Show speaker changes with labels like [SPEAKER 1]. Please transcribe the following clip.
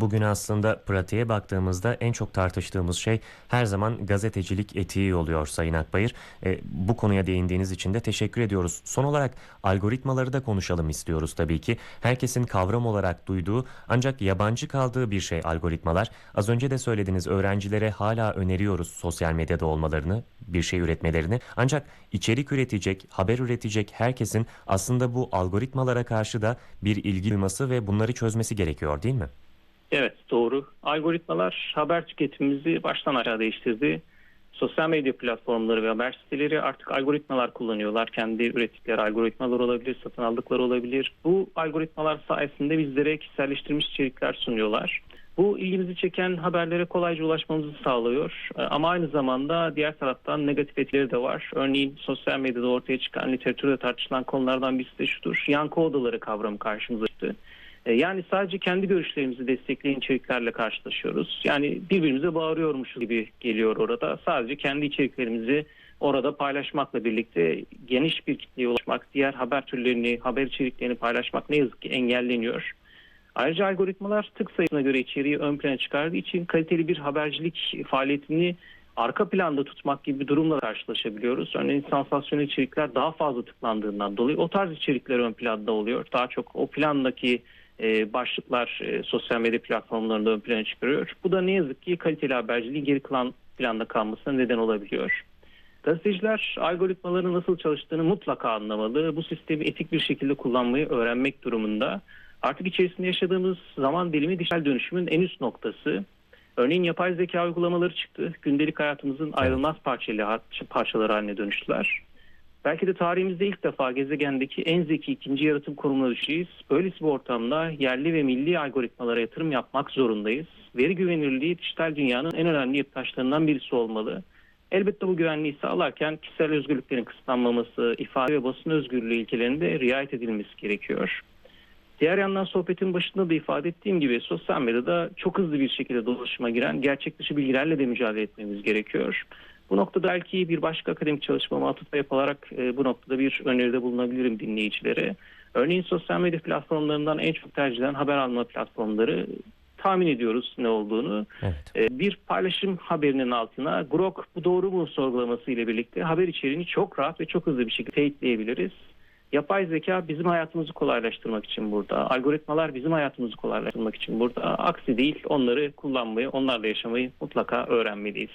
[SPEAKER 1] Bugün aslında pratiğe baktığımızda en çok tartıştığımız şey her zaman gazetecilik etiği oluyor Sayın Akbayır. E, bu konuya değindiğiniz için de teşekkür ediyoruz. Son olarak algoritmaları da konuşalım istiyoruz tabii ki. Herkesin kavram olarak duyduğu ancak yabancı kaldığı bir şey algoritmalar. Az önce de söylediniz öğrencilere hala öneriyoruz sosyal medyada olmalarını, bir şey üretmelerini. Ancak içerik üretecek, haber üretecek herkesin aslında bu algoritmalara karşı da bir ilgi duyması ve bunları çözmesi gerekiyor değil mi?
[SPEAKER 2] Evet doğru. Algoritmalar haber tüketimimizi baştan aşağı değiştirdi. Sosyal medya platformları ve haber siteleri artık algoritmalar kullanıyorlar. Kendi ürettikleri algoritmalar olabilir, satın aldıkları olabilir. Bu algoritmalar sayesinde bizlere kişiselleştirilmiş içerikler sunuyorlar. Bu ilgimizi çeken haberlere kolayca ulaşmamızı sağlıyor. Ee, Ama aynı zamanda diğer taraftan negatif etkileri de var. Örneğin sosyal medyada ortaya çıkan literatürde tartışılan konulardan birisi de şudur. Yankı odaları kavramı karşımıza çıktı. E, Yani sadece kendi görüşlerimizi destekleyen içeriklerle karşılaşıyoruz. Yani birbirimize bağırıyormuşuz gibi geliyor orada. Sadece kendi içeriklerimizi orada paylaşmakla birlikte geniş bir kitleye ulaşmak, diğer haber türlerini, haber içeriklerini paylaşmak ne yazık ki engelleniyor. Ayrıca algoritmalar tık sayısına göre içeriği ön plana çıkardığı için kaliteli bir habercilik faaliyetini arka planda tutmak gibi durumla karşılaşabiliyoruz. Örneğin sansasyonel içerikler daha fazla tıklandığından dolayı o tarz içerikler ön planda oluyor. Daha çok o plandaki e, başlıklar e, sosyal medya platformlarında ön plana çıkarıyor. Bu da ne yazık ki kaliteli haberciliğin geri kalan planda kalmasına neden olabiliyor. Gazeteciler algoritmaların nasıl çalıştığını mutlaka anlamalı. Bu sistemi etik bir şekilde kullanmayı öğrenmek durumunda. Artık içerisinde yaşadığımız zaman dilimi dijital dönüşümün en üst noktası. Örneğin yapay zeka uygulamaları çıktı. Gündelik hayatımızın ayrılmaz parçaları, parçaları haline dönüştüler. Belki de tarihimizde ilk defa gezegendeki en zeki ikinci yaratım konumuna düşeceğiz. Böylesi bir ortamda yerli ve milli algoritmalara yatırım yapmak zorundayız. Veri güvenilirliği dijital dünyanın en önemli yapıtaşlarından birisi olmalı. Elbette bu güvenliği sağlarken kişisel özgürlüklerin kısıtlanmaması, ifade ve basın özgürlüğü ilkelerinde riayet edilmesi gerekiyor. Diğer yandan sohbetin başında da ifade ettiğim gibi sosyal medyada çok hızlı bir şekilde dolaşıma giren gerçek dışı bilgilerle de mücadele etmemiz gerekiyor. Bu noktada belki bir başka akademik çalışmama atıfta yapılarak e, bu noktada bir öneride bulunabilirim dinleyicilere. Örneğin sosyal medya platformlarından en çok tercih edilen haber alma platformları tahmin ediyoruz ne olduğunu.
[SPEAKER 1] Evet.
[SPEAKER 2] E, bir paylaşım haberinin altına Grok bu doğru mu sorgulaması ile birlikte haber içeriğini çok rahat ve çok hızlı bir şekilde teyitleyebiliriz. Yapay zeka bizim hayatımızı kolaylaştırmak için burada. Algoritmalar bizim hayatımızı kolaylaştırmak için burada. Aksi değil onları kullanmayı, onlarla yaşamayı mutlaka öğrenmeliyiz.